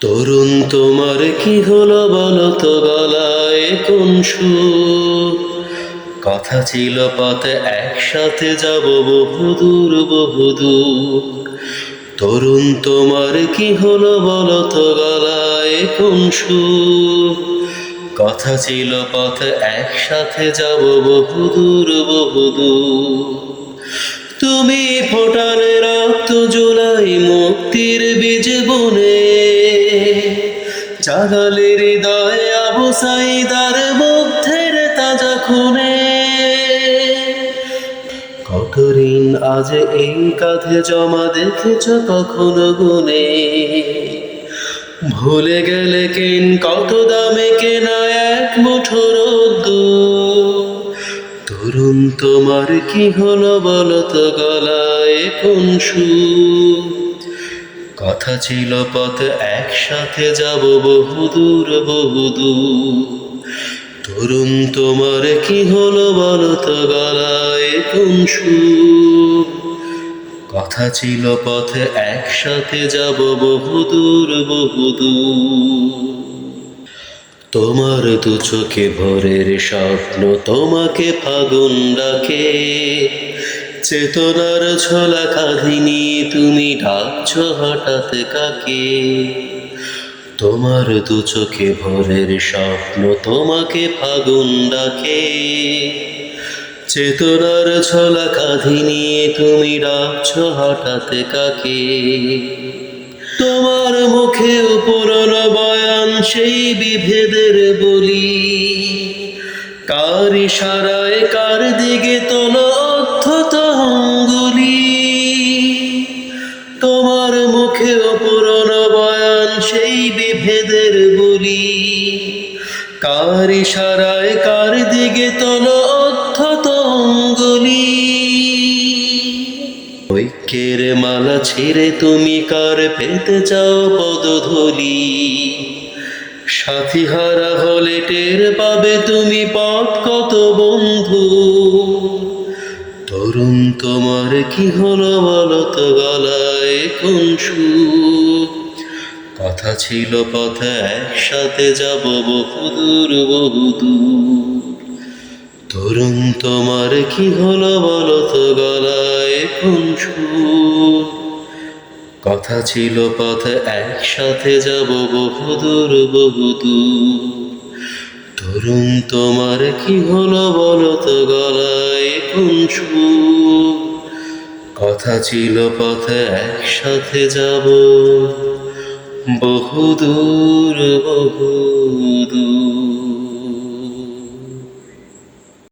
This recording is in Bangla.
তরুণ তোমার কি হলো বলো তো গলায় কোন সুর? কথা ছিল পথে, একসাথে যাব বহুদূর বহুদূর তরুণ তোমার কি হলো বলো তো গলায় কোন সুর? কথা ছিল পথে, একসাথে যাব বহুদূর বহুদূর তুমি ফোটালে রক্ত, জুলাই মুক্তির বীজ বুনে জাগালে হৃদয় আবু সাইদার মুগ্ধের তাজা খুনে। ঋণ আজ এই কাঁধে জমা দেখেছ কখনো গুনে? ভুলে গেলে কেন, কত দামে কেনা এক মুঠো রোদ্দুর তরুণ তোমার কি হলো বলো গলায় কোন সুর? কথা ছিল পথে, একসাথে যাব বহুদূর বহুদূর। তরুণ তোমার কি হলো বলো তো গলায় কোন সুর? কথা ছিল পথে, একসাথে যাব বহুদূর বহুদূর। তোমার দু চোখে ভোরের স্বপ্ন, তোমাকে ফাগুন ডাকে। চেতনার ছোলা কাঁধিনি তুমি ডাকছ হঠাৎ কাকে? তোমার দু চোখে ভোরের স্বপ্ন, তোমাকে ফাগুন ডাকে। চেতনার ছোলা কাঁধিনি তুমি ডাকছ হঠাৎ কাকে? তোমার মুখে পুরনো বয়ান, সেই বিভেদের বলি। কার ইশারায়, কার দিকে তোল তোমার মুখে পুরনো বয়ান, সেই বিভেদের বলি কার ইশারায়, কার দিকে তোল অর্থত অঙ্গুলি ঐক্যের মালা ছিঁড়ে তুমি কার পেতে চাও পদধূলি? সাথী হারা হলে টের পাবে তুমি পথ কত বন্ধু? তরুণ তোমার কি হলো বলো তো গলায় কোন কথা ছিল পথে, একসাথে যাব বহুদূর বহুদূর। তরুণ তোমার কি হলো বলো তো গলায় কোন কথা ছিল পথে, একসাথে যাব বহুদূর বহুদূর। তরুণ তোমার কি হলো বলো তো গলায় কোন কথা ছিল পথে একসাথে যাব। বহুদূর বহুদূর।